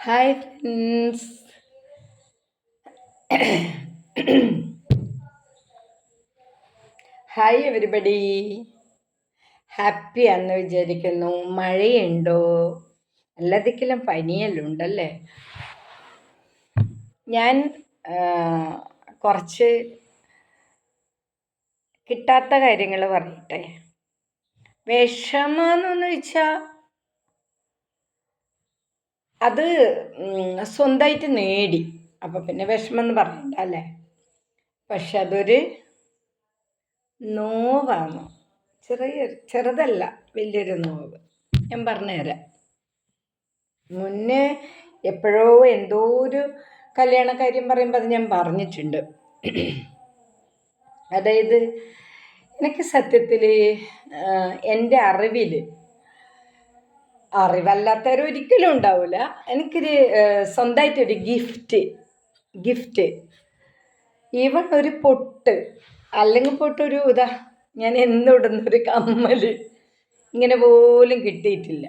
Hi friends hi everybody happy ആണെന്ന് വിചാരിക്കുന്നു. മഴയുണ്ടോ? എല്ലാത്തിക്കലും പനിയെല്ലാം ഉണ്ടല്ലേ ഞാൻ കുറച്ച് കിട്ടാത്ത കാര്യങ്ങൾ പറയട്ടെ വിഷമെന്നൊന്ന് വെച്ചാൽ അത് സ്വന്തമായിട്ട് നേടി. അപ്പോൾ പിന്നെ വിഷമെന്ന് പറയണ്ട അല്ലേ? പക്ഷെ അതൊരു നോവാണ്. ചെറിയ ചെറുതല്ല വലിയൊരു നോവ്. ഞാൻ പറഞ്ഞുതരാം. മുന്നേ എപ്പോഴോ എന്തോ ഒരു കല്യാണ കാര്യം പറയുമ്പോൾ അത് ഞാൻ പറഞ്ഞിട്ടുണ്ട്. അതായത് എനിക്ക് സത്യത്തിൽ എന്റെ അറിവിൽ അറിവല്ലാത്തവർ ഒരിക്കലും ഉണ്ടാവില്ല എനിക്കൊരു സ്വന്തമായിട്ടൊരു ഗിഫ്റ്റ് ഗിഫ്റ്റ് ഈവൺ ഒരു പൊട്ട് അല്ലെങ്കിൽ പൊട്ടൊരു ഇതാ ഞാൻ എന്നിടുന്ന ഒരു കമ്മൽ ഇങ്ങനെ പോലും കിട്ടിയിട്ടില്ല.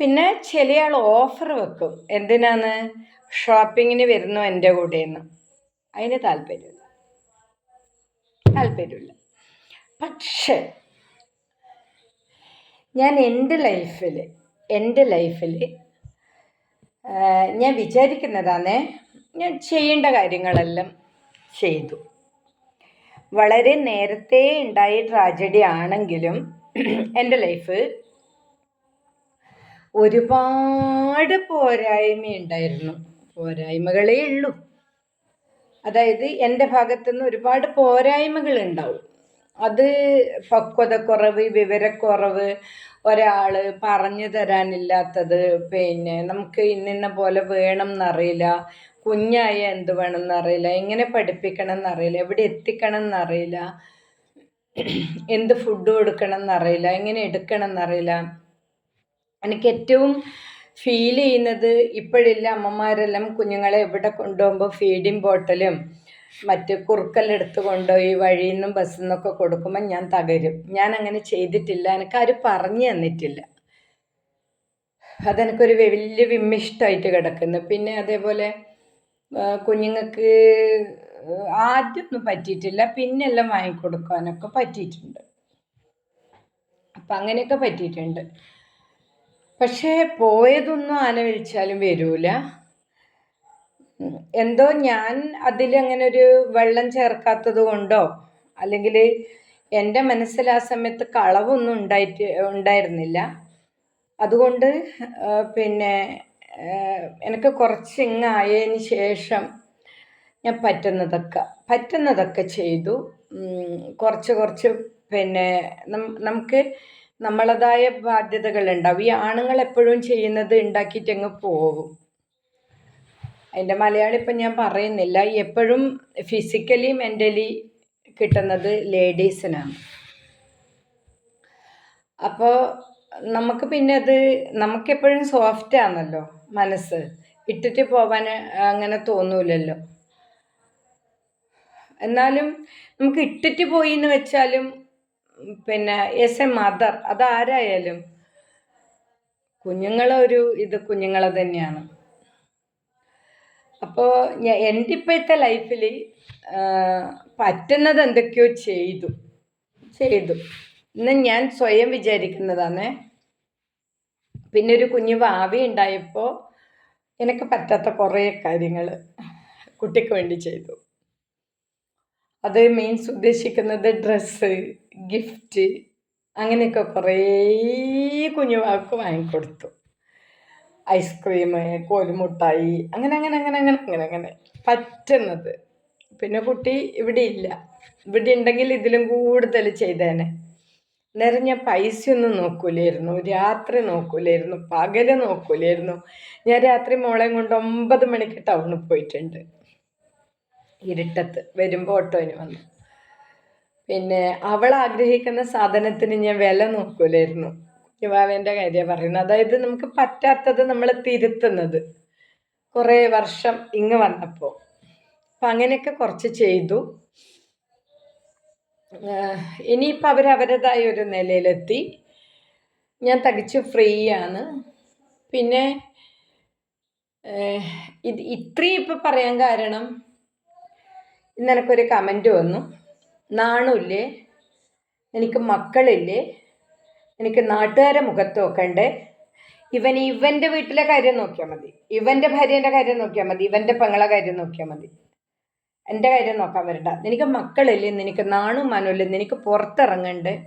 പിന്നെ ചില ആൾ ഓഫർ വെക്കും. എന്തിനാണ്? ഷോപ്പിങ്ങിന് വരുന്നു എന്റെ കൂടെയെന്ന് അതിന് താല്പര്യമില്ല. താല്പര്യമില്ല. പക്ഷേ ഞാൻ എന്റെ ലൈഫിൽ എന്റെ ലൈഫിൽ ഞാൻ വിചാരിക്കുന്നതാണേ ഞാൻ ചെയ്യേണ്ട കാര്യങ്ങളെല്ലാം ചെയ്തു. വളരെ നേരത്തെ ഉണ്ടായ ട്രാജഡി ആണെങ്കിലും എന്റെ ലൈഫ് ഒരുപാട് പോരായ്മ ഉണ്ടായിരുന്നു. പോരായ്മകളേ ഉള്ളൂ. അതായത് എന്റെ ഭാഗത്തുനിന്ന് ഒരുപാട് പോരായ്മകൾ ഉണ്ടാവും. അത് പക്വതക്കുറവ് വിവരക്കുറവ് ഒരാൾ പറഞ്ഞു തരാനില്ലാത്തത് പിന്നെ നമുക്ക് ഇന്നിന്ന പോലെ വേണം എന്നറിയില്ല കുഞ്ഞായ എന്ത് വേണം എന്നറിയില്ല എങ്ങനെ പഠിപ്പിക്കണം എന്നറിയില്ല എവിടെ എത്തിക്കണം എന്നറിയില്ല എന്ത് ഫുഡ് കൊടുക്കണം എന്നറിയില്ല എങ്ങനെ എടുക്കണം എന്നറിയില്ല എനിക്ക് ഏറ്റവും ഫീൽ ചെയ്യുന്നത് ഇപ്പോഴില്ല. അമ്മമാരെല്ലാം കുഞ്ഞുങ്ങളെ എവിടെ കൊണ്ടുപോകുമ്പോൾ ഫീഡിങ് ബോട്ടലും മറ്റ് കുറുക്കെല്ലാം എടുത്തു കൊണ്ടുപോയി വഴിയിൽ നിന്നും ബസ്സിൽ നിന്നൊക്കെ കൊടുക്കുമ്പോൾ ഞാൻ തകരും. ഞാൻ അങ്ങനെ ചെയ്തിട്ടില്ല എനിക്കാരും പറഞ്ഞു തന്നിട്ടില്ല. അതെനിക്കൊരു വലിയ വിമ്മിഷ്ടമായിട്ട് കിടക്കുന്നു. പിന്നെ അതേപോലെ കുഞ്ഞുങ്ങൾക്ക് ആദ്യമൊന്നും പറ്റിയിട്ടില്ല. പിന്നെല്ലാം വാങ്ങിക്കൊടുക്കാനൊക്കെ പറ്റിയിട്ടുണ്ട്. അപ്പം അങ്ങനെയൊക്കെ പറ്റിയിട്ടുണ്ട്. പക്ഷേ പോയതൊന്നും ആന വിളിച്ചാലും വരൂല. എന്തോ ഞാൻ അതിലങ്ങനെ ഒരു വെള്ളം ചേർക്കാത്തത് കൊണ്ടോ അല്ലെങ്കിൽ എന്റെ മനസ്സിൽ ആ സമയത്ത് കളവൊന്നും ഉണ്ടായിട്ട് ഉണ്ടായിരുന്നില്ല. അതുകൊണ്ട് പിന്നെ എനിക്ക് കുറച്ച് ഇങ്ങായതിന് ശേഷം ഞാൻ പറ്റുന്നതൊക്കെ പറ്റുന്നതൊക്കെ ചെയ്തു. കുറച്ച് കുറച്ച് പിന്നെ നമുക്ക് നമ്മളതായ ബാധ്യതകളുണ്ടാവും. ഈ ആണുങ്ങൾ എപ്പോഴും ചെയ്യുന്നത് ഉണ്ടാക്കിയിട്ട് അങ്ങ് പോകും അതിന്റെ മലയാളം ഇപ്പം ഞാൻ പറയുന്നില്ല. എപ്പോഴും ഫിസിക്കലി മെന്റലി കിട്ടുന്നത് ലേഡീസിനാണ് അപ്പോൾ നമുക്ക് പിന്നെ അത് നമുക്കെപ്പോഴും സോഫ്റ്റ് ആണല്ലോ മനസ്സ്. ഇട്ടിട്ട് പോവാൻ അങ്ങനെ തോന്നൂലല്ലോ. എന്നാലും നമുക്ക് ഇട്ടിട്ട് പോയി എന്ന് വെച്ചാലും പിന്നെ എസ് എ മദർ അതാരായാലും കുഞ്ഞുങ്ങളൊരു ഇത് കുഞ്ഞുങ്ങളെ തന്നെയാണ്. അപ്പോൾ എന്റെ ഇപ്പോഴത്തെ ലൈഫിൽ പറ്റുന്നത് എന്തൊക്കെയോ ചെയ്തു. ചെയ്തു. ഇന്ന് ഞാൻ സ്വയം വിചാരിക്കുന്നതാണ്. പിന്നെ ഒരു കുഞ്ഞു ഭാവി ഉണ്ടായപ്പോൾ എനിക്ക് പറ്റാത്ത കുറേ കാര്യങ്ങൾ കുട്ടിക്ക് വേണ്ടി ചെയ്തു. അത് മീൻസ് ഉദ്ദേശിക്കുന്നത് ഡ്രസ്സ് ഗിഫ്റ്റ് അങ്ങനെയൊക്കെ കുറേ കുഞ്ഞു വാക്ക് വാങ്ങിക്കൊടുത്തു. ഐസ്ക്രീം കോലുമുട്ടായി അങ്ങനെ അങ്ങനെ അങ്ങനെ അങ്ങനെ അങ്ങനെ അങ്ങനെ. പറ്റുന്നത്. പിന്നെ കുട്ടി ഇവിടെ ഇല്ല. ഇവിടെ ഉണ്ടെങ്കിൽ ഇതിലും കൂടുതൽ ചെയ്തേനെ. ഞാൻ പൈസയൊന്നും നോക്കൂലായിരുന്നു. രാത്രി നോക്കൂലായിരുന്നു. പകൽ നോക്കൂലായിരുന്നു. ഞാൻ രാത്രി മോളെയും കൊണ്ട് ഒമ്പത് മണിക്ക് ടൗണിൽ പോയിട്ടുണ്ട്. ഇരുട്ടത്ത് വരുമ്പോൾ ഓട്ടോയിന് വന്നു. പിന്നെ അവൾ ആഗ്രഹിക്കുന്ന സാധനത്തിന് ഞാൻ വില നോക്കൂലായിരുന്നു. യുവാവേന്റെ കാര്യമാണ് പറയുന്നത്. അതായത് നമുക്ക് പറ്റാത്തത് നമ്മൾ തിരുത്തുന്നത്. കുറേ വർഷം ഇങ്ങ് വന്നപ്പോൾ അപ്പം അങ്ങനെയൊക്കെ കുറച്ച് ചെയ്തു. ഇനിയിപ്പോൾ അവർ അവരുടേതായ ഒരു നിലയിലെത്തി. ഞാൻ തികച്ച് ഫ്രീ ആണ് പിന്നെ ഇത് ഇത്രയും ഇപ്പം പറയാൻ കാരണം ഇന്ന് എനിക്കൊരു കമന്റ് വന്നു. നാണുല്ലേ? എനിക്ക് മക്കളില്ലേ? എനിക്ക് നാട്ടുകാരെ മുഖത്ത് നോക്കണ്ടേ? ഇവൻ ഇവന്റെ വീട്ടിലെ കാര്യം നോക്കിയാൽ മതി. ഇവന്റെ ഭാര്യന്റെ കാര്യം നോക്കിയാൽ മതി. ഇവന്റെ പെങ്ങളെ കാര്യം നോക്കിയാൽ മതി. എന്റെ കാര്യം നോക്കാൻ വരണ്ട. നിനക്ക് മക്കളില്ലേ? നിനക്ക് നാണും മാനുമില്ലേ? നിനക്ക് പുറത്തിറങ്ങണ്ട്?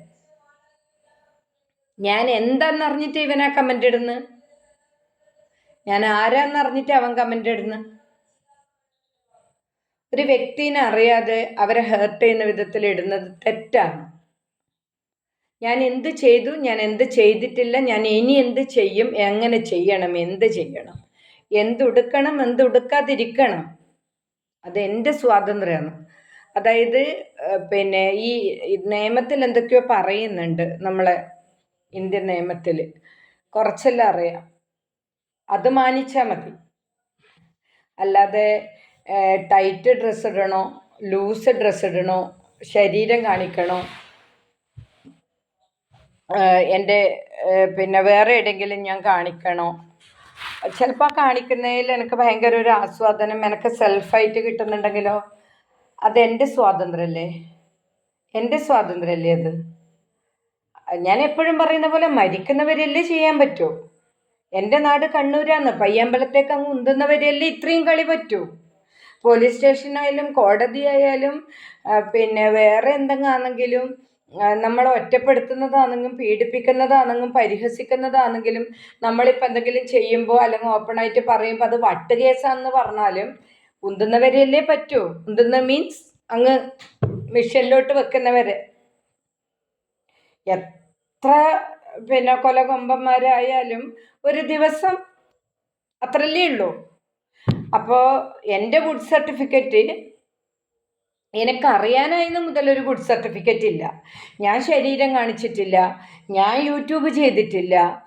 ഞാൻ എന്താന്ന് അറിഞ്ഞിട്ട് ഇവനാ കമന്റ് ഇടുന്നു? ഞാൻ ആരാന്ന് അറിഞ്ഞിട്ട് അവൻ കമന്റ് ഇടുന്നു? ഒരു വ്യക്തിനെ അറിയാതെ അവരെ ഹേർട്ട് ചെയ്യുന്ന വിധത്തിൽ ഇടുന്നത് തെറ്റാണ്. ഞാൻ എന്ത് ചെയ്തു? ഞാൻ എന്ത് ചെയ്തിട്ടില്ല? ഞാൻ ഇനി എന്ത് ചെയ്യും? എങ്ങനെ ചെയ്യണം? എന്ത് ചെയ്യണം? എന്തുടുക്കണം? എന്തുടുക്കാതിരിക്കണം? എന്റെ സ്വാതന്ത്ര്യമാണ്. അതായത് പിന്നെ ഈ നിയമത്തിൽ എന്തൊക്കെയോ പറയുന്നുണ്ട് നമ്മളെ ഇന്ത്യൻ നിയമത്തിൽ. കുറച്ചെല്ലാം അറിയാം. അത് മാനിച്ചാൽ മതി. അല്ലാതെ ടൈറ്റ് ഡ്രസ്സ് ഇടണോ? ലൂസ് ഡ്രസ്സ് ഇടണോ? ശരീരം കാണിക്കണോ? എന്റെ പിന്നെ വേറെ എവിടെയെങ്കിലും ഞാൻ കാണിക്കണോ? ചിലപ്പോൾ കാണിക്കുന്നതിൽ എനിക്ക് ഭയങ്കര ഒരു ആസ്വാദനം എനിക്ക് സെൽഫായിട്ട് കിട്ടുന്നുണ്ടെങ്കിലോ? അതെന്റെ സ്വാതന്ത്ര്യമല്ലേ? എന്റെ സ്വാതന്ത്ര്യമല്ലേ അത്? ഞാൻ എപ്പോഴും പറയുന്ന പോലെ മരിക്കുന്നവരല്ലേ ചെയ്യാൻ പറ്റൂ? എന്റെ നാട് കണ്ണൂരാന്ന് പയ്യമ്പലത്തേക്ക് അങ്ങ് ഉന്തുന്നവരല്ലേ ഇത്രയും കളി പറ്റൂ? പോലീസ് സ്റ്റേഷനായാലും കോടതിയായാലും പിന്നെ വേറെ എന്തെങ്കിലും ആണെങ്കിലും നമ്മളെ ഒറ്റപ്പെടുത്തുന്നതാണെങ്കിലും പീഡിപ്പിക്കുന്നതാണെങ്കിലും പരിഹസിക്കുന്നതാണെങ്കിലും നമ്മളിപ്പോൾ എന്തെങ്കിലും ചെയ്യുമ്പോൾ അല്ലെങ്കിൽ ഓപ്പണായിട്ട് പറയുമ്പോൾ അത് വട്ട് കേസാണെന്ന് പറഞ്ഞാലും ഉന്തുന്നവരല്ലേ പറ്റൂ? ഉന്തുന്ന മീൻസ് അങ്ങ് മിഷനിലോട്ട് വെക്കുന്നവരെ. എത്ര പിന്നെ കൊലകൊമ്പന്മാരായാലും ഒരു ദിവസം അത്രല്ലേ ഉള്ളൂ. അപ്പോൾ എന്റെ ഗുഡ് സർട്ടിഫിക്കറ്റ് എനിക്കറിയാനായിരുന്നു മുതൽ ഒരു ഗുഡ് സർട്ടിഫിക്കറ്റ് ഇല്ല. ഞാൻ ശരീരം കാണിച്ചിട്ടില്ല. ഞാൻ യൂട്യൂബ് ചെയ്തിട്ടില്ല.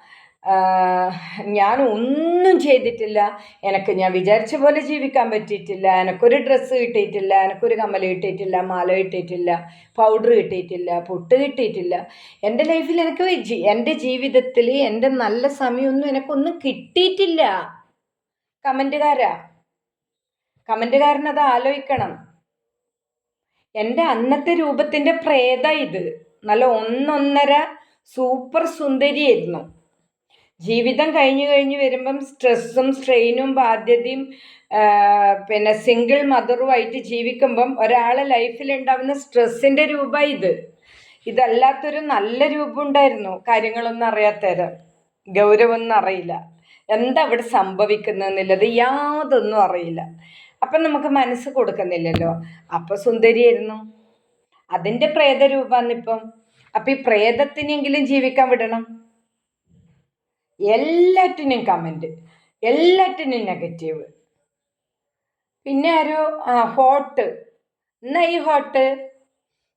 ഞാൻ ഒന്നും ചെയ്തിട്ടില്ല. എനിക്ക് ഞാൻ വിചാരിച്ച പോലെ ജീവിക്കാൻ പറ്റിയിട്ടില്ല. എനിക്കൊരു ഡ്രസ്സ് കിട്ടിയിട്ടില്ല. എനിക്കൊരു കമ്മൽ കിട്ടിയിട്ടില്ല. മാല കിട്ടിയിട്ടില്ല. പൗഡർ കിട്ടിയിട്ടില്ല. പൊട്ട് കിട്ടിയിട്ടില്ല. എന്റെ ലൈഫിൽ എനിക്ക് എന്റെ ജീവിതത്തിൽ എന്റെ നല്ല സമയമൊന്നും എനിക്കൊന്നും കിട്ടിയിട്ടില്ല. കമന്റുകാരാ. കമന്റുകാരനത് ആലോചിക്കണം. എന്റെ അന്നത്തെ രൂപത്തിന്റെ പ്രേത ഇത്. നല്ല ഒന്നൊന്നര സൂപ്പർ സുന്ദരിയായിരുന്നു. ജീവിതം കഴിഞ്ഞു കഴിഞ്ഞ് വരുമ്പം സ്ട്രെസ്സും സ്ട്രെയിനും ബാധ്യതയും പിന്നെ സിംഗിൾ മദറുമായിട്ട് ജീവിക്കുമ്പം ഒരാളെ ലൈഫിൽ ഉണ്ടാവുന്ന സ്ട്രെസ്സിന്റെ രൂപ ഇത്. ഇതല്ലാത്തൊരു നല്ല രൂപം ഉണ്ടായിരുന്നു. കാര്യങ്ങളൊന്നും അറിയാത്തവര്. ഗൗരവമൊന്നും അറിയില്ല. എന്താ അവിടെ സംഭവിക്കുന്നതെന്നുള്ളത് യാതൊന്നും അറിയില്ല. അപ്പം നമുക്ക് മനസ്സ് കൊടുക്കുന്നില്ലല്ലോ. അപ്പം സുന്ദരിയായിരുന്നു അതിന്റെ പ്രേതരൂപാന്നിപ്പം അപ്പം ഈ പ്രേതത്തിനെങ്കിലും ജീവിക്കാൻ വിടണം. എല്ലാറ്റിനും കമന്റ് എല്ലാറ്റിനും നെഗറ്റീവ് പിന്നെ ഒരു ഹോട്ട് എന്നാ ഈ ഹോട്ട്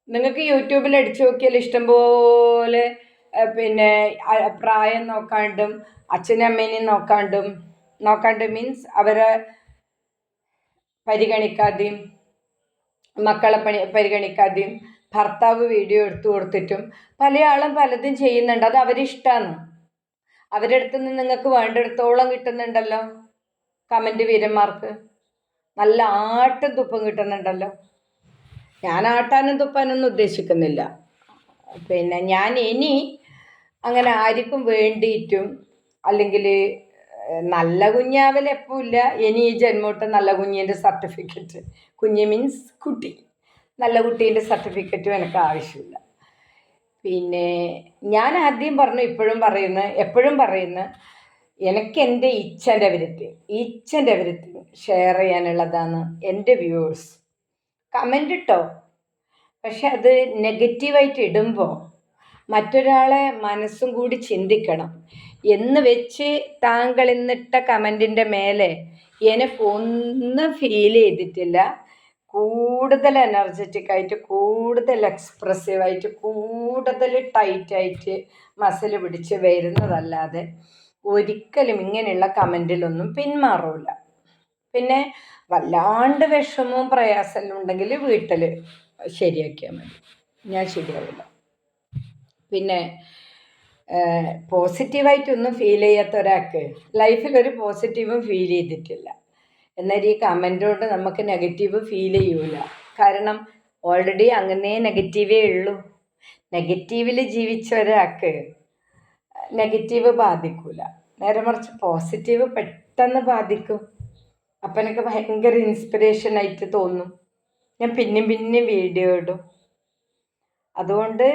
നിങ്ങൾക്ക് യൂട്യൂബിൽ അടിച്ചു നോക്കിയാൽ ഇഷ്ടംപോലെ പിന്നെ പ്രായം നോക്കാണ്ടും അച്ഛനമ്മേനെയും നോക്കാണ്ടും നോക്കാണ്ട് മീൻസ് അവരെ പരിഗണിക്കാതെയും മക്കളെ പണി പരിഗണിക്കാതെയും ഭർത്താവ് വീഡിയോ എടുത്തു കൊടുത്തിട്ടും പല ആളും പലതും ചെയ്യുന്നുണ്ട്. അത് അവരിഷ്ടമാണ് അവരുടെ അടുത്ത് നിന്ന് നിങ്ങൾക്ക് വേണ്ടിടത്തോളം കിട്ടുന്നുണ്ടല്ലോ കമന്റ് വീരന്മാർക്ക്. നല്ല ആട്ടും തുപ്പും കിട്ടുന്നുണ്ടല്ലോ. ഞാൻ ആട്ടാനും തുപ്പാനൊന്നും ഉദ്ദേശിക്കുന്നില്ല. പിന്നെ ഞാൻ ഇനി അങ്ങനെ ആർക്കും വേണ്ടിയിട്ടും അല്ലെങ്കിൽ നല്ല കുഞ്ഞാവൽ എപ്പോഴില്ല ഇനി ഈ ജന്മോട്ട് നല്ല കുഞ്ഞിന്റെ സർട്ടിഫിക്കറ്റ്. കുഞ്ഞ് മീൻസ് കുട്ടി. നല്ല കുട്ടീന്റെ സർട്ടിഫിക്കറ്റും എനിക്ക് ആവശ്യമില്ല. പിന്നെ ഞാൻ ആദ്യം പറഞ്ഞു ഇപ്പോഴും പറയുന്നു എപ്പോഴും പറയുന്നു എനിക്ക് എന്റെ ഇച്ഛന്റെ വിരുത്തി ഇച്ഛന്റെ വിരുത്തി ഷെയർ ചെയ്യാനുള്ളതാണ് എന്റെ വ്യൂവേഴ്സ് കമന്റ് ഇട്ടോ? പക്ഷെ അത് നെഗറ്റീവായിട്ട് ഇടുമ്പോൾ മറ്റൊരാളെ മനസ്സും കൂടി ചിന്തിക്കണം. എന്ന് വെച്ച് താങ്കൾ ഇന്നിട്ട കമന്റിന്റെ മേലെ എനിക്ക് ഒന്നും ഫീൽ ചെയ്തിട്ടില്ല. കൂടുതൽ എനർജറ്റിക് ആയിട്ട് കൂടുതൽ എക്സ്പ്രസീവ് ആയിട്ട് കൂടുതൽ ടൈറ്റ് ആയിട്ട് മസിൽ പിടിച്ച് വരുന്നതല്ലാതെ ഒരിക്കലും ഇങ്ങനെയുള്ള കമന്റിലൊന്നും പിന്മാറൂല. പിന്നെ വല്ലാണ്ട് വിഷമവും പ്രയാസമെല്ലാം ഉണ്ടെങ്കിൽ വീട്ടിൽ ശരിയാക്കിയാൽ മതി. ഞാൻ ശരിയാവില്ല. പിന്നെ പോസിറ്റീവായിട്ടൊന്നും ഫീൽ ചെയ്യാത്ത ഒരാൾക്ക് ലൈഫിൽ ഒരു പോസിറ്റീവും ഫീൽ ചെയ്തിട്ടില്ല. എന്നാൽ ഈ കമന്റ് നമുക്ക് നെഗറ്റീവ് ഫീൽ ചെയ്യൂല. കാരണം ഓൾറെഡി അങ്ങനെ നെഗറ്റീവേ ഉള്ളൂ. നെഗറ്റീവിൽ ജീവിച്ച ഒരാൾക്ക് നെഗറ്റീവ് ബാധിക്കൂല. നേരെ മറിച്ച് പോസിറ്റീവ് പെട്ടെന്ന് ബാധിക്കും. അപ്പനൊക്കെ ഭയങ്കര ഇൻസ്പിറേഷൻ ആയിട്ട് തോന്നും. ഞാൻ പിന്നെയും പിന്നെയും വീഡിയോ ഇടും. അതുകൊണ്ട്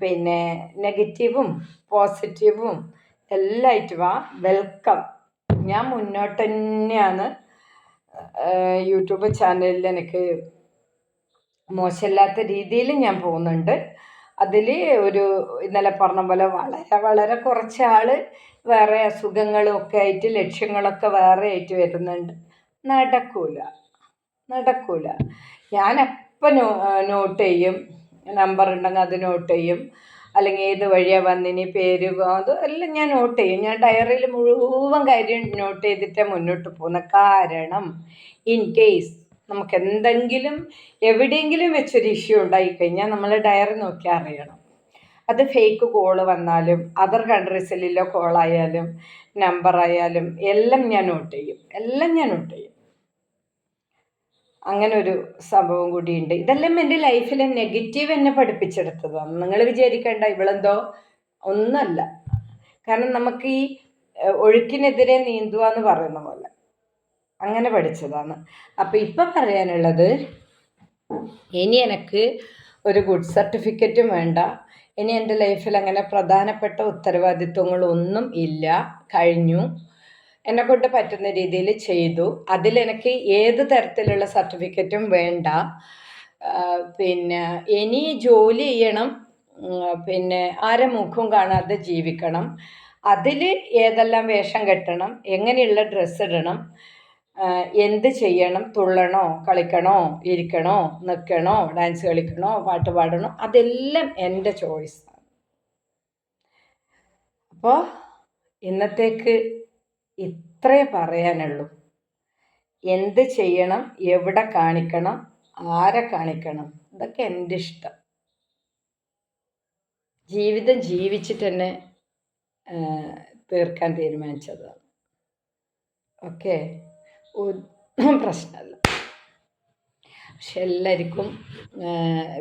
പിന്നെ നെഗറ്റീവും പോസിറ്റീവും എല്ലായിട്ട് വാ. വെൽക്കം. ഞാൻ മുന്നോട്ട് തന്നെയാണ് യൂട്യൂബ് ചാനലിൽ എനിക്ക് മോശമില്ലാത്ത രീതിയിൽ ഞാൻ പോകുന്നുണ്ട്. അതിൽ ഒരു ഇന്നലെ പറഞ്ഞ പോലെ വളരെ വളരെ കുറച്ച് ആൾ വേറെ അസുഖങ്ങളും ഒക്കെ ആയിട്ട് ലക്ഷ്യങ്ങളൊക്കെ വേറെ ആയിട്ട് വരുന്നുണ്ട്. നടക്കൂല. നടക്കൂല. ഞാൻ നോ നോട്ട് ചെയ്യും. നമ്പർ ഉണ്ടെങ്കിൽ അത് നോട്ട് ചെയ്യും. അല്ലെങ്കിൽ ഏത് വഴിയാണ് വന്നിനി പേര് അത് എല്ലാം ഞാൻ നോട്ട് ചെയ്യും. ഞാൻ ഡയറിയിൽ മുഴുവൻ കാര്യം നോട്ട് ചെയ്തിട്ടേ മുന്നോട്ട് പോകുന്ന. കാരണം ഇൻ കേസ് നമുക്ക് എന്തെങ്കിലും എവിടെയെങ്കിലും വെച്ചൊരു ഇഷ്യൂ ഉണ്ടായിക്കഴിഞ്ഞാൽ നമ്മൾ ഡയറി നോക്കി അറിയണം. അത് ഫേക്ക് കോൾ വന്നാലും അതർ കൺട്രീസിലുള്ള കോളായാലും നമ്പറായാലും എല്ലാം ഞാൻ നോട്ട് ചെയ്യും. എല്ലാം ഞാൻ നോട്ട് ചെയ്യും. അങ്ങനെ ഒരു സംഭവം കൂടിയുണ്ട്. ഇതെല്ലാം എന്റെ ലൈഫിൽ നെഗറ്റീവ് എന്നെ പഠിപ്പിച്ചെടുത്തത്. നിങ്ങൾ വിചാരിക്കേണ്ട ഇവളെന്തോ ഒന്നല്ല. കാരണം നമുക്ക് ഈ ഒഴുക്കിനെതിരെ നീന്തുക എന്ന് പറയുന്ന പോലെ. അങ്ങനെ പഠിച്ചതാണ്. അപ്പം ഇപ്പം പറയാനുള്ളത് ഇനി എനിക്ക് ഒരു ഗുഡ് സർട്ടിഫിക്കറ്റും വേണ്ട. ഇനി എന്റെ ലൈഫിൽ അങ്ങനെ പ്രധാനപ്പെട്ട ഉത്തരവാദിത്വങ്ങളൊന്നും ഇല്ല. കഴിഞ്ഞു. എന്നെക്കൊണ്ട് പറ്റുന്ന രീതിയിൽ ചെയ്തു. അതിലെനിക്ക് ഏത് തരത്തിലുള്ള സർട്ടിഫിക്കറ്റും വേണ്ട. പിന്നെ ഇനി ജോലി ചെയ്യണം. പിന്നെ ആരെ മുഖം കാണാതെ ജീവിക്കണം. അതിൽ ഏതെല്ലാം വേഷം കെട്ടണം എങ്ങനെയുള്ള ഡ്രസ്സ് ഇടണം എന്ത് ചെയ്യണം തുള്ളണോ കളിക്കണോ ഇരിക്കണോ നിൽക്കണോ ഡാൻസ് കളിക്കണോ പാട്ട് പാടണോ അതെല്ലാം എന്റെ ചോയ്സാണ് അപ്പോൾ ഇന്നത്തേക്ക് ഇത്രേ പറയാനുള്ളൂ. എന്ത് ചെയ്യണം എവിടെ കാണിക്കണം ആരെ കാണിക്കണം ഇതൊക്കെ എന്റെ ഇഷ്ടം. ജീവിതം ജീവിച്ചിട്ട് തന്നെ തീർക്കാൻ തീരുമാനിച്ചതാണ്. ഓക്കെ? പ്രശ്നമല്ല. പക്ഷെ എല്ലാവർക്കും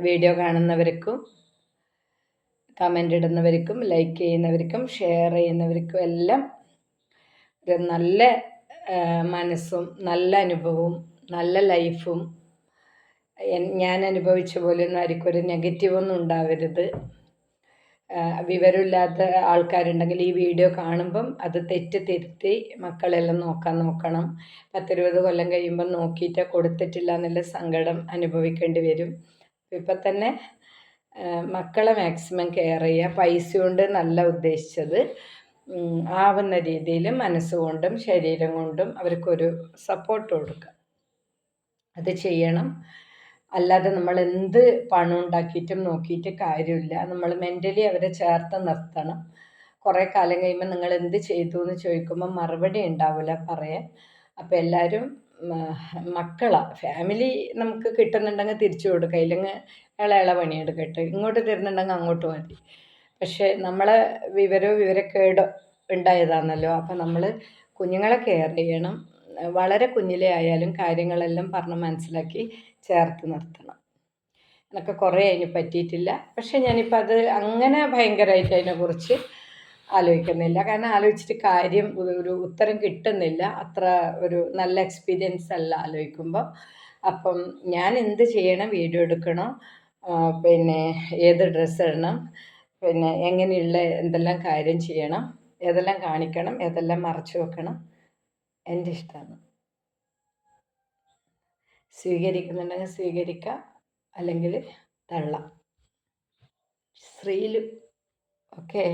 വീഡിയോ കാണുന്നവർക്കും കമന്റ് ഇടുന്നവർക്കും ലൈക്ക് ചെയ്യുന്നവർക്കും ഷെയർ ചെയ്യുന്നവർക്കും എല്ലാം ഒരു നല്ല മനസ്സും നല്ല അനുഭവവും നല്ല ലൈഫും. ഞാൻ അനുഭവിച്ച പോലെ ഒന്നും ആർക്കും ഒരു നെഗറ്റീവൊന്നും ഉണ്ടാവരുത് വിവരമില്ലാത്ത ആൾക്കാരുണ്ടെങ്കിൽ ഈ വീഡിയോ കാണുമ്പം അത് തെറ്റ് തിരുത്തി മക്കളെല്ലാം നോക്കാൻ നോക്കണം. പത്തിരുപത് കൊല്ലം കഴിയുമ്പം നോക്കിയിട്ട് കൊടുത്തിട്ടില്ല എന്നുള്ള സങ്കടം അനുഭവിക്കേണ്ടി വരും. ഇപ്പം തന്നെ മക്കളെ മാക്സിമം കെയർ ചെയ്യുക. പൈസ കൊണ്ട് നല്ല ഉദ്ദേശിച്ചത്. ആവുന്ന രീതിയിൽ മനസ്സുകൊണ്ടും ശരീരം കൊണ്ടും അവർക്കൊരു സപ്പോർട്ട് കൊടുക്കുക അത് ചെയ്യണം. അല്ലാതെ നമ്മൾ എന്ത് പണം ഉണ്ടാക്കിയിട്ടും നോക്കിയിട്ട് കാര്യമില്ല. നമ്മൾ മെന്റലി അവരെ ചേർത്ത് നിർത്തണം. കുറേ കാലം കഴിയുമ്പോൾ നിങ്ങൾ എന്ത് ചെയ്തു എന്ന് ചോദിക്കുമ്പോൾ മറുപടി ഉണ്ടാവില്ല പറയാൻ. അപ്പോൾ എല്ലാവരും മക്കളാണ് ഫാമിലി നമുക്ക് കിട്ടുന്നുണ്ടെങ്കിൽ തിരിച്ചു കൊടുക്കുക ഇല്ലെങ്കിൽ ഇള പണിയെടുക്കട്ടെ. ഇങ്ങോട്ട് തരുന്നുണ്ടെങ്കിൽ അങ്ങോട്ട് മതി. പക്ഷേ നമ്മളെ വിവരവും വിവരക്കേടോ ഉണ്ടായതാണല്ലോ. അപ്പം നമ്മൾ കുഞ്ഞുങ്ങളെ കെയർ ചെയ്യണം. വളരെ കുഞ്ഞിലെ ആയാലും കാര്യങ്ങളെല്ലാം പറഞ്ഞ് മനസ്സിലാക്കി ചേർത്ത് നിർത്തണം. എന്നൊക്കെ കുറേ അതിന് പറ്റിയിട്ടില്ല. പക്ഷേ ഞാനിപ്പോൾ അത് അങ്ങനെ ഭയങ്കരമായിട്ട് അതിനെക്കുറിച്ച് ആലോചിക്കുന്നില്ല. കാരണം ആലോചിച്ചിട്ട് കാര്യം ഒരു ഉത്തരം കിട്ടുന്നില്ല. അത്ര ഒരു നല്ല എക്സ്പീരിയൻസ് അല്ല ആലോചിക്കുമ്പോൾ അപ്പം ഞാൻ എന്ത് ചെയ്യണം? വീഡിയോ എടുക്കണം? പിന്നെ ഏത് ഡ്രസ്സ് ഇടണം? പിന്നെ എങ്ങനെയുള്ള എന്തെല്ലാം കാര്യം ചെയ്യണം ഏതെല്ലാം കാണിക്കണം ഏതെല്ലാം മറച്ചു വെക്കണം എന്റെ ഇഷ്ടമാണ്. സ്വീകരിക്കുന്നുണ്ടെങ്കിൽ സ്വീകരിക്കാം അല്ലെങ്കിൽ തള്ളാം. സ്ത്രീയിൽ ഓക്കേ.